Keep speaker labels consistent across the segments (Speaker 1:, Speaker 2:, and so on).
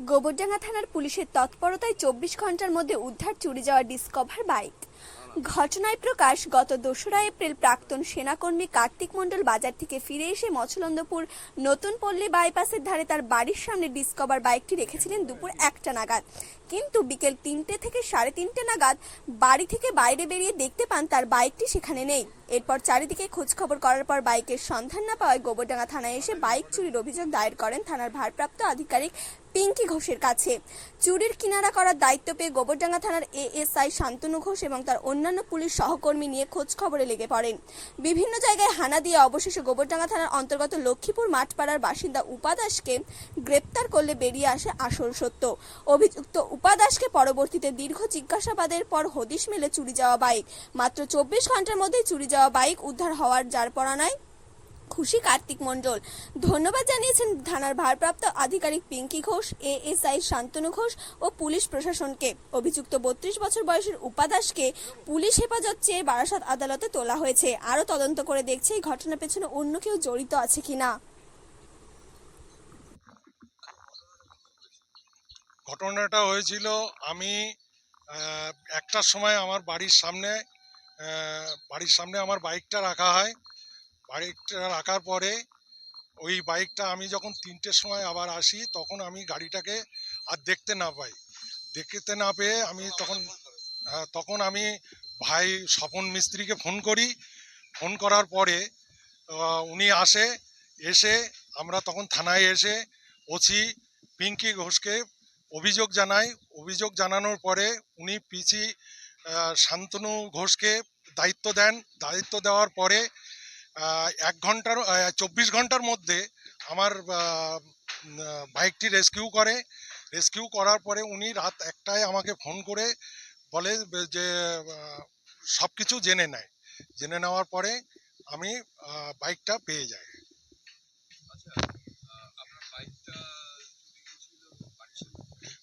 Speaker 1: গোবরডাঙ্গা থানার পুলিশের তৎপরতায় চব্বিশ ঘণ্টার মধ্যে উদ্ধার চুরি যাওয়া ডিসকভার বাইক ঘটনায় প্রকাশ, গত দোসরা এপ্রিল প্রাক্তন সেনাকর্মী কার্তিক মণ্ডল বাজার থেকে ফিরে এসে মছলন্দপুর নতুন পল্লী বাইপাসের ধারে তার বাড়ির সামনে ডিসকভার বাইকটি রেখেছিলেন দুপুর একটা নাগাদ। কিন্তু বিকেল তিনটে থেকে সাড়ে তিনটে নাগাদ বাড়ি থেকে বাইরে বেরিয়ে দেখতে পান তার বাইকটি সেখানে নেই। এরপর চারিদিকে খোঁজখবর করার পর বাইকের সন্ধান না পাওয়ায় গোবরডাঙ্গা থানায় এসে বাইক চুরির অভিযোগ দায়ের করেন থানার ভারপ্রাপ্ত আধিকারিক পিঙ্কি ঘোষের কাছে। চুরির কিনারা করার দায়িত্ব পেয়ে গোবরডাঙ্গা থানার এএসআই শান্তনু ঘোষ এবং তার অন্যান্য পুলিশ সহকর্মী নিয়ে খোঁজ খবরে লেগে পড়েন। বিভিন্ন জায়গায় হানা দিয়ে অবশেষে গোবরডাঙ্গা থানার অন্তর্গত লক্ষ্মীপুর মাঠপাড়ার বাসিন্দা উপাদাসকে গ্রেপ্তার করলে বেরিয়ে আসে আসল সত্য। অভিযুক্ত উপাদাসকে পরবর্তীতে দীর্ঘ জিজ্ঞাসাবাদের পর হদিশ মেলে চুরি যাওয়া বাইক। মাত্র চব্বিশ ঘণ্টার মধ্যেই চুরি যাওয়া বাইক উদ্ধার হওয়ার যার পড়ানায় খুশি কার্তিক মণ্ডল। ধন্যবাদ জানিয়েছেন থানার ভারপ্রাপ্ত আধিকারিক পিঙ্কি ঘোষ, এএসআই শান্তনু ঘোষ ও পুলিশ প্রশাসনকে। অভিযুক্ত বত্রিশ বছর বয়সের উপাদাসকে পুলিশ হেফাজত চেয়ে বারাসাত আদালতে তোলা হয়েছে। আরও তদন্ত করে দেখছে এই ঘটনার পেছনে অন্য কেউ জড়িত আছে কিনা।
Speaker 2: ঘটনাটা হয়েছিল, আমি একটার সময় আমার বাড়ির সামনে বাড়ির সামনে আমার বাইকটা রাখা হয়। বাইকটা রাখার পরে ওই বাইকটা আমি যখন তিনটের সময় আবার আসি তখন আমি গাড়িটাকে আর দেখতে না পাই। দেখতে না পেয়ে আমি তখন আহ, তখন আমি ভাই স্বপন মিস্ত্রিকে ফোন করি। ফোন করার পরে উনি আসে এসে আমরা তখন থানায় এসে ওসি পিঙ্কি ঘোষকে অভিযোগ জানাই। অভিযোগ জানানোর পরে উনি পিসি শান্তনু ঘোষকে দায়িত্ব দেন। দায়িত্ব দেওয়ার পরে এক ঘণ্টার চব্বিশ ঘণ্টার মধ্যে আমার বাইকটি রেস্কিউ করে। রেস্কিউ করার পরে উনি রাত একটায় আমাকে ফোন করে বলে যে সব কিছু জেনে নেয়। জেনে নেওয়ার পরে আমি বাইকটা পেয়ে যাই।
Speaker 3: আচ্ছা।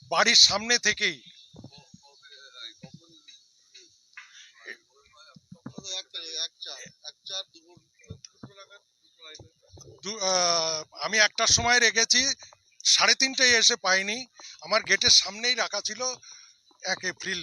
Speaker 3: বাড়ির সামনে
Speaker 2: থেকেই
Speaker 3: ক- কবে আহ, কখন মানে মনে হয় আপনি কখন
Speaker 4: এক তারিখ এক চার এক চার দুপুর দুপুর নাগাদ দুপুর আড়াইটা।
Speaker 2: দু- আহ, আমি একটার সময় রেখেছি, সাড়ে তিনটেয় এসে পাইনি। আমার গেটের সামনেই রাখা ছিল এক এপ্রিল।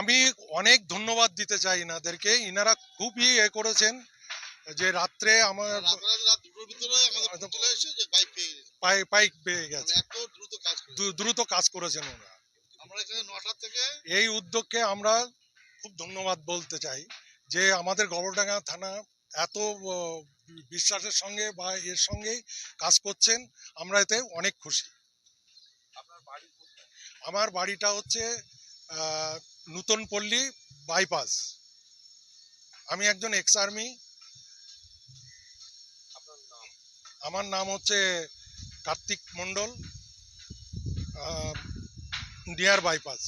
Speaker 2: আমি অনেক ধন্যবাদ দিতে চাই ইনাদেরকে। ইনারা খুবই এ করেছেন যে রাত্রে আমার
Speaker 4: রাতারাতি রাত দুটোর ভিতরে আমাদের
Speaker 2: একদম।
Speaker 4: চলে এসে যে বাইক পেয়ে গেছে
Speaker 2: পাই বাইক পেয়ে
Speaker 4: মানে
Speaker 2: গেছে।
Speaker 4: দ্রুত কাজ
Speaker 2: করেছেন
Speaker 4: থেকে
Speaker 2: এই উদ্যোগকে আমরা খুব ধন্যবাদ বলতে চাই যে আমাদের গবরডাঙ্গা থানা এত বিশ্বাসের সঙ্গে বা এর সঙ্গেই কাজ করছেন। আমরা এতে অনেক খুশি। আমার বাড়িটা হচ্ছে নূতন পল্লী বাইপাস। আমি একজন এক্স আর্মি। আমার নাম হচ্ছে কার্তিক মণ্ডল ডিয়ার বাইপাস